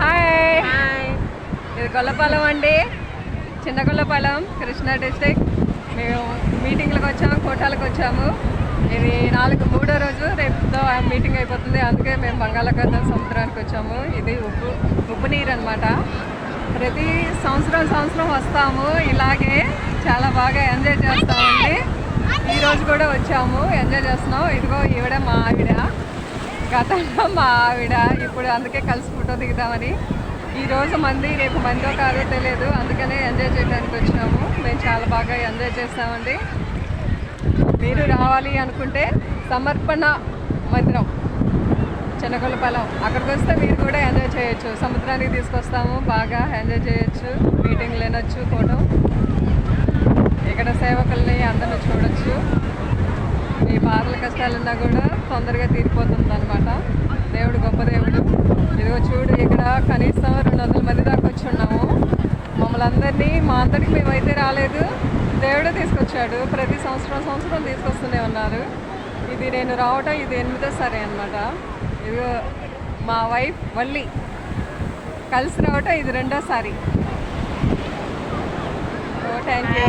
Hi ఇది గొల్లపాలెం అండి. చిన్న గొల్లపాలెం కృష్ణా డిస్టిక్ మేము మీటింగ్లకు వచ్చాము కోటాలకు వచ్చాము. ఇది నాలుగు మూడో రోజు రేపుతో మీటింగ్ అయిపోతుంది. అందుకే మేము బంగాళాఖాతం సముద్రానికి వచ్చాము. ఇది ఉప్పు ఉప్పు నీరు అనమాట ప్రతి సంవత్సరం సంవత్సరం వస్తాము. ఇలాగే చాలా బాగా ఎంజాయ్ చేస్తామండి. ఈ రోజు కూడా వచ్చాము. ఎంజాయ్ చేస్తున్నాం. ఇదిగో ఈవిడ గతంలో మా ఆవిడ ఇప్పుడు అందుకే కలిసి ఫోటో దిగుదామని. ఈరోజు మంది రేపు మందో కాదో తెలియదు అందుకనే ఎంజాయ్ చేయడానికి వచ్చినాము. మేము చాలా బాగా ఎంజాయ్ చేస్తామండి. మీరు రావాలి అనుకుంటే సమర్పణ మందిరం చిన్నగొల్లపాలెం అక్కడికి వస్తే మీరు కూడా ఎంజాయ్ చేయొచ్చు. సముద్రానికి తీసుకొస్తాము బాగా ఎంజాయ్ చేయొచ్చు. మీటింగ్లు వినొచ్చు ఫోటో. ఇక్కడ సేవకుల్ని అందరూ చూడొచ్చు. మీ బాధల కష్టాలున్నా కూడా తొందరగా తీరిపోతుంది అనమాట దేవుడు గొప్ప దేవుడు ఇదిగో చూడు ఇక్కడ కనీసం రెండు వందల మంది దాకా వచ్చి ఉన్నాము. మమ్మల్ని అందరినీ మా అందరికి మేమైతే రాలేదు. దేవుడే తీసుకొచ్చాడు. ప్రతి సంవత్సరం సంవత్సరం తీసుకొస్తూనే ఉన్నారు. ఇది నేను రావటం ఇది ఎనిమిదో సరే అనమాట ఇదిగో మా వైఫ్ వల్లి కలిసి రావటం ఇది రెండోసారి. Thank you